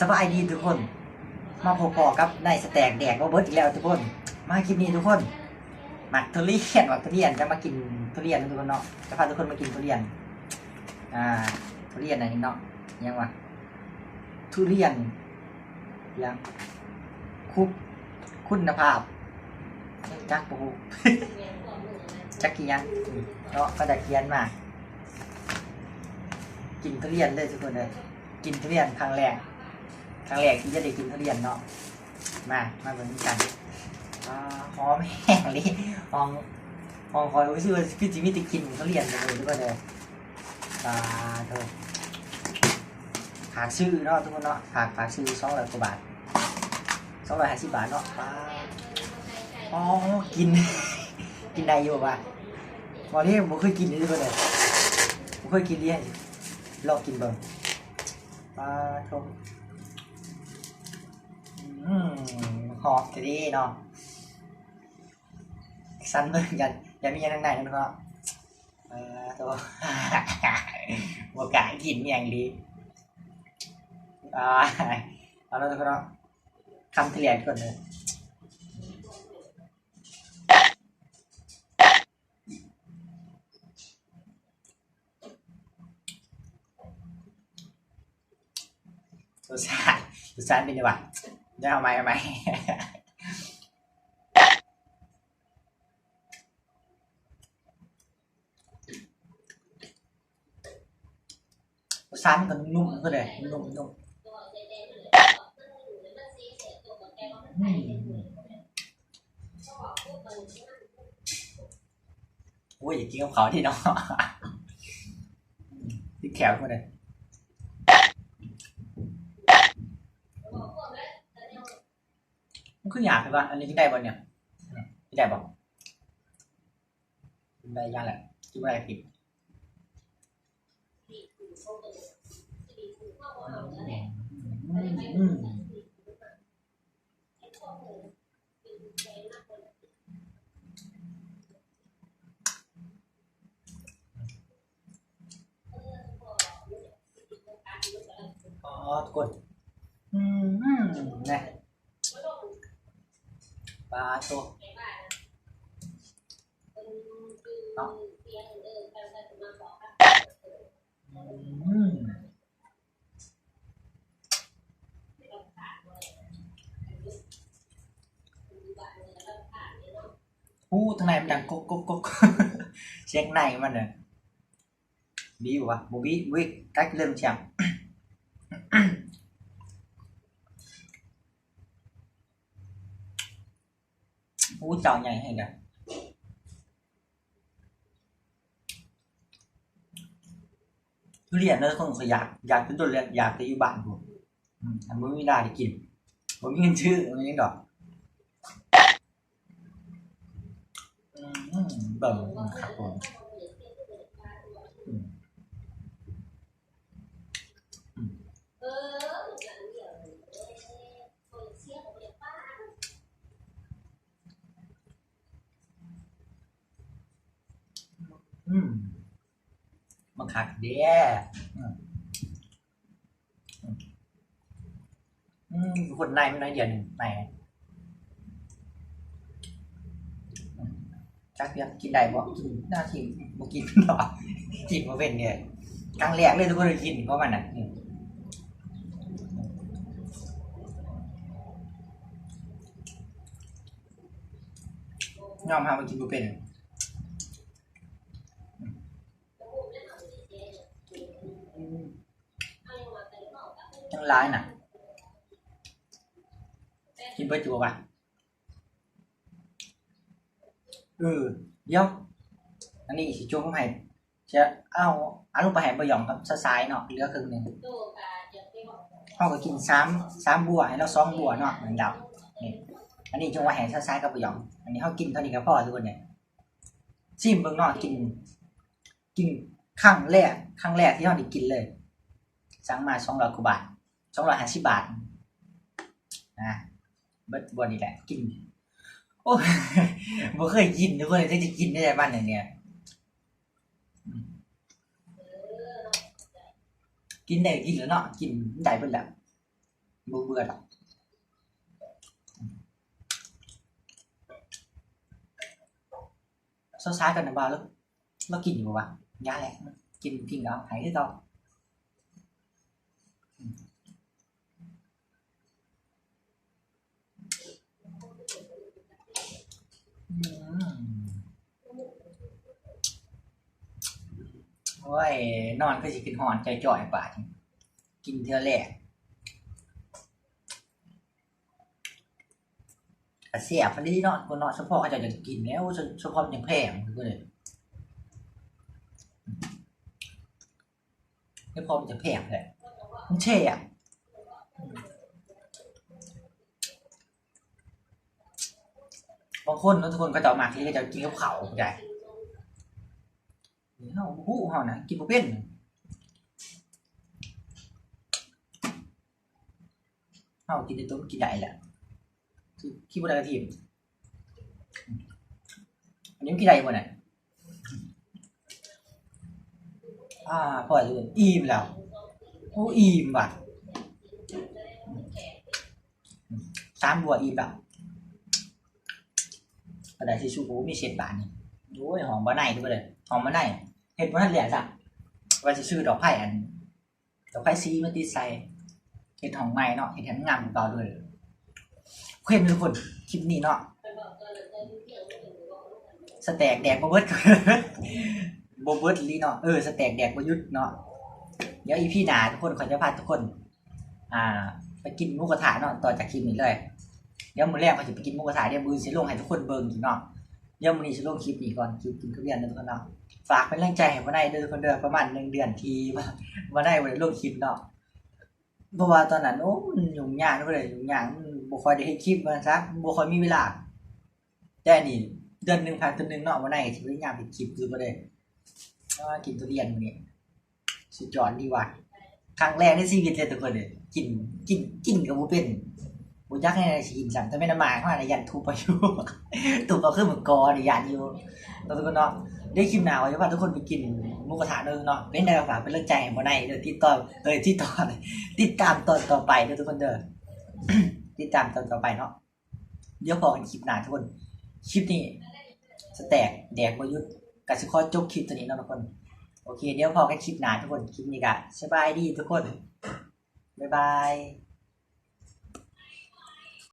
สบายดีทุกคน มาพบปอกับนายสแต็กแดกว่าเบิร์ดอีกแล้วทุกคน มาคลิปนี้ทุกคนหมักทุเรียนหมักทุเรียนจะมากินทุเรียนทุกคนเนาะจะพาทุกคนมากินทุเรียน อ่า ทุเรียนอะไรนี่เนาะยังวะทุเรียนยังคุกคุณภาพจักปูจักกี่ยังเนาะก็จะเขียนมากินทุเรียนเลยทุกคนเลยกินทุเรียนครั้งแรก ครั้งแรกที่จะได้กินทุเรียนเนาะมามาเหมือนกันอ่าหอมแห้งเลยหอมหอมคอยรู้สึกว่าพี่จิมิติกินทุเรียนเลยทุกคนเลยตาเธอะฝากซื้อเนาะทุกคนเนาะฝากฝากซื้อสองร้อยกว่าบาทสองร้อยห้าสิบบาทเนาะปาอ๋อกิน กินได้อยู่ป่ะวันนี้ผมเคยกินเลยทุกคนเลยผมเคยกินเรียนลองกินเบิ่งปลาทง อืมหอมจะดีเนาะสั้นเหมือนกันอย่ามีอย่างไหนนั่นก็เออตัวบวกากินอย่างดีอ่าเอาแล้วทุกคนคำเฉลี่ยก่อนเลยรสชาติรสชาติเป็นยังไง จะเอาไหมเอาไหมรสชาติมั นก็นุ่มก็เลยนุ่มนุ่มอืมโอ้ยอย่ากินกับเขาที่เนาะที่แขวคนเลยมันคืออยากเลยว่าอันนี้กินได้บ่เนี่ยกินได้บ่กินได้ยังแหละกินไม่ได้ผิดอืมอ๋อทุกคนอืมอืมนะ ปลาตัวเนาะอืมอู้ทางในมันดังกุ๊กกุ๊กกุ๊กเสียงในมันเนี่ยบีบ่วะบูบีวิ cách lên chạm อู้เจ้าใหญ่ให้กันทุเรียนเนอะคนก็อยากอยากกินตัวเรียนอยากจะอยู่บ้านผมอันบ่มีเวลาได้กิน ผมมีเงินชื่อมันยังดอกอืมเบิ่งครับผม มันคักเด้อืมคนในมันน้อยเดียวหนึ่งในอืมจักเพียงกินได้บ่กินหน้าทีบ่กินหรอกินบ่เป็นเนี่ยครั้งแรกเลยทุกคนกินเพราะมันน่ะยอมหามากินบ่เป็น ยังร้ายน่ะกินเบิร์จูบป่ะเออเดี๋ยวอันนี้สิจุ่มให้จะเอาอาลงไปให้บะหยองกับซะซ้ายเนาะเหลือครึ่งหนึ่งเขาก็กินซ้ำซ้ำบัวให้เราสองบัวเนาะเหมือนเดานี่อันนี้จงไว้ให้ซะซ้ายกับบะหยอง อันนี้เขากินเท่านี้ก็พอทุกคนเนี่ยชิมเบิ่งเนาะกิน กินครั้งแรกครั้งแรกที่เราได้กินเลยสั่งมาสองร้อยกว่าบาท สองร้อยห้าสิบบาทนะเบิดบอนี่แหละกินโอ้บ่เคยกินทุกคนจะจะกินได้บ้านหนึ่งเนี่ยอืมกินได้กินแล้วเนาะกินได้เบิดแล้วบ่เบื่อดอกโซซากันนะบ่าวแล้วเรากินอยู่บ่วะยาแหละกินกินเอาหายที่ต่ออื โอ้ย นอนก็สิกินหอนใจจ่อยป่ากินเท่าแรกเสียบพอดีเนาะคนเนาะเฉพาะเขาจะจะกินแล้วเฉพาะมันยังแพงก็เลยไม่พอมันจะแพงเลยมันเช่อะ บางคนเนาะทุกคนก็จะเอามากที่จะกินกับเขาใหญ่นี่เฮาหูเฮานะกินบ่เป็นเฮากินในต้นกินได้แหละคือขี้บ่ได้กระทีมอันนี้มันกินได้บ่น่ะอ่าพอเลยอิ่มแล้วโอ้อิ่มว่ะสามบัวอิ่มแล้ว กระดาษทิชชู่โอ้มีเศษบาทนี่โอ้ยหอมบะไนด้วยเลยหอมบะไนเห็ดบ่ทันเหลือจ้ะว่าสิซื้อดอกไผ่อันดอกไผ่สีมาติดใส่เห็ดหอมใหม่เนาะเห็ดแถมงามต่อด้วยโอเคทุกคนคลิปนี้เนาะสแต็กแดกบ่เบิร์ดบ่เบิร์ดลีเนาะเออสแต็กแดกบ่หยุดเนาะเดี๋ยวอีพี่หนาทุกคนขอจะพาทุกคน อ่า ไปกินมูกกระทะเนาะต่อจากคลิปนี้เลย เดี๋ยวมื้อแรกเขาจะไปกินหมูกระทะเดี๋ยวมื้อสิลงให้ทุกคนเบิ่งอีกเนาะเดี๋ยวมื้อนี้สิลงคลิปนี้ก่อนคลิปกินทุเรียนนะทุกคนเนาะฝากเป็นแรงใจให้บ่ได้เด้อทุกคนเด้อประมาณ1เดือนทีว่าบ่ได้บ่ได้ลงคลิปเนาะเพราะว่าตอนนั้นโอ้มันยุ่งยากเลยยุ่งยากบ่ค่อยได้เฮ็ดคลิปมาซักบ่ค่อยมีเวลาแต่นี่เดือนหนึงผ่านเดือนหนึงเนาะวันไหนสิพยายามเฮ็ดคลิปอยู่บ่ได้เพราะว่ากินทุเรียนมื้อนี้สุดยอดดีว่ะครั้งแรกในชีวิตเลยทุกคนเลยกินกินกินก็บ่เป็น บ่อยากให้สิกินสั่งแต่ไม่นำมาข้างหน้ายันทุบไปอยู่ทุบเอาคือเหมือนกอนี่ยันอยู่ทุกคนเนาะได้คลิปหนาว่าจะพาทุกคนไปกินมูกกระทะเด้อเนาะเป็นได้ฝากเป็นเรื่องใจบ่ได้เด้อติดต่อเอ้ยติดต่อติดตามตอนต่อไปเด้อทุกคนเด้อติดตามตอนต่อไปเนาะเดี๋ยวพอกันคลิปหน้าทุกคนคลิปนี้สแต็กแดกบยุทธ์กสิขอจบคลิปตัวนี้เนาะทุกคนโอเค เดี๋ยวพอกันคลิปหน้าทุกคนคลิปนี้ก็สบายดีทุกคนบ๊ายบาย